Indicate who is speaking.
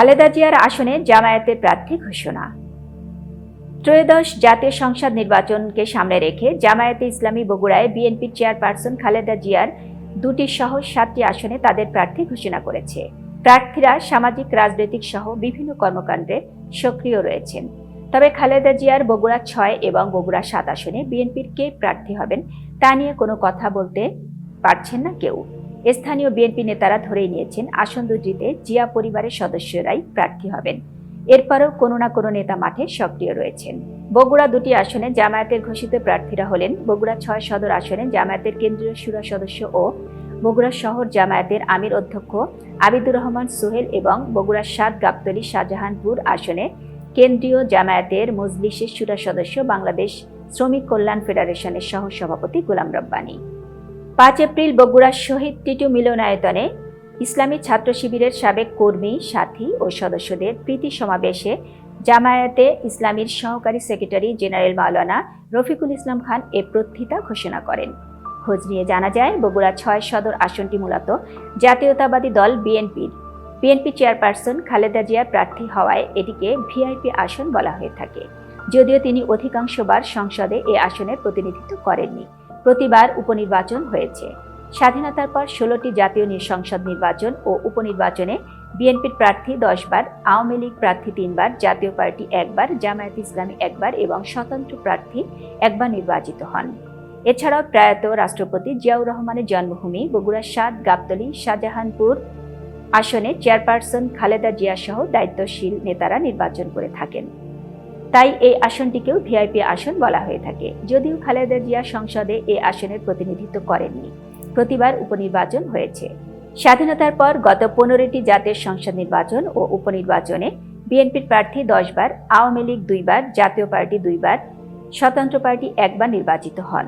Speaker 1: খালেদা জিয়ার আসনে জামায়াতের প্রার্থী ঘোষণা। ত্রয়োদশ জাতীয় সংসদ নির্বাচনকে সামনে রেখে জামায়াতে ইসলামী বগুড়ায় বিএনপির চেয়ারপারসন খালেদা জিয়ার দুটি সহ সাতটি আসনে তাদের প্রার্থী ঘোষণা করেছে। প্রার্থীরা সামাজিক, রাজনৈতিক সহ বিভিন্ন কর্মকাণ্ডে সক্রিয় রয়েছেন। তবে খালেদা জিয়ার বগুড়া ছয় এবং বগুড়া সাত আসনে বিএনপির কে প্রার্থী হবেন তা নিয়ে কোনো কথা বলতে পারছেন না কেউ। স্থানীয় বিএনপি নেতারা ধরেই নিয়েছেন, আসন দুটিতে জিয়া পরিবারের সদস্যরাই প্রার্থী হবেন। এরপরও কোনো না কোনো নেতা মাঠে সক্রিয় রয়েছেন। বগুড়া দুটি আসনে জামায়াতের ঘোষিত প্রার্থীরা হলেন বগুড়া ছয় সদর আসনে জামায়াতের কেন্দ্রীয় সুরা সদস্য ও বগুড়া শহর জামায়াতের আমির অধ্যক্ষ আবিদুর রহমান সোহেল এবং বগুড়া সাত গাবতলী শাহজাহানপুর আসনে কেন্দ্রীয় জামায়াতের মজলিসের সুরা সদস্য বাংলাদেশ শ্রমিক কল্যাণ ফেডারেশনের সহ সভাপতি গোলাম রব্বানী। পাঁচ এপ্রিল বগুড়ার শহীদ টিটু মিলনায়তনে ইসলামী ছাত্র শিবিরের সাবেক কর্মী, সাথী ও সদস্যদের প্রীতি সমাবেশে জামায়াতে ইসলামীর সহকারী সেক্রেটারি জেনারেল মাওলানা রফিকুল ইসলাম খান এ প্রথিতা ঘোষণা করেন। খোঁজ নিয়ে জানা যায়, বগুড়া ছয় সদর আসনটি মূলত জাতীয়তাবাদী দল বিএনপির। বিএনপি চেয়ারপারসন খালেদা জিয়ার প্রার্থী হওয়ায় এটিকে ভিআইপি আসন বলা হয়ে থাকে। যদিও তিনি অধিকাংশবার সংসদে এ আসনের প্রতিনিধিত্ব করেননি। প্রতিবার উপনির্বাচন হয়েছে। স্বাধীনতার পর ষোলোটি জাতীয় সংসদ নির্বাচন ও উপনির্বাচনে বিএনপির প্রার্থী দশবার, আওয়ামী লীগ প্রার্থী তিনবার, জাতীয় পার্টি একবার, জামায়াত ইসলামী একবার এবং স্বতন্ত্র প্রার্থী একবার নির্বাচিত হন। এছাড়াও প্রয়াত রাষ্ট্রপতি জিয়াউর রহমানের জন্মভূমি বগুড়া সাত গাবতলী, শাহজাহানপুর আসনে চেয়ারপারসন খালেদা জিয়া সহ দায়িত্বশীল নেতারা নির্বাচন করে থাকেন। তাই এই আসনটিকেও ভিআইপি আসন বলা হয়ে থাকে। যদিও খালেদা জিয়া সংসদে এই আসনের প্রতিনিধিত্ব করেননি। প্রতিবার উপনির্বাচন হয়েছে। স্বাধীনতার পর গত পনেরোটি জাতীয় সংসদ নির্বাচন ও উপনির্বাচনে বিএনপির প্রার্থী দশবার, আওয়ামী লীগ দুইবার, জাতীয় পার্টি দুইবার, স্বতন্ত্র পার্টি একবার নির্বাচিত হন।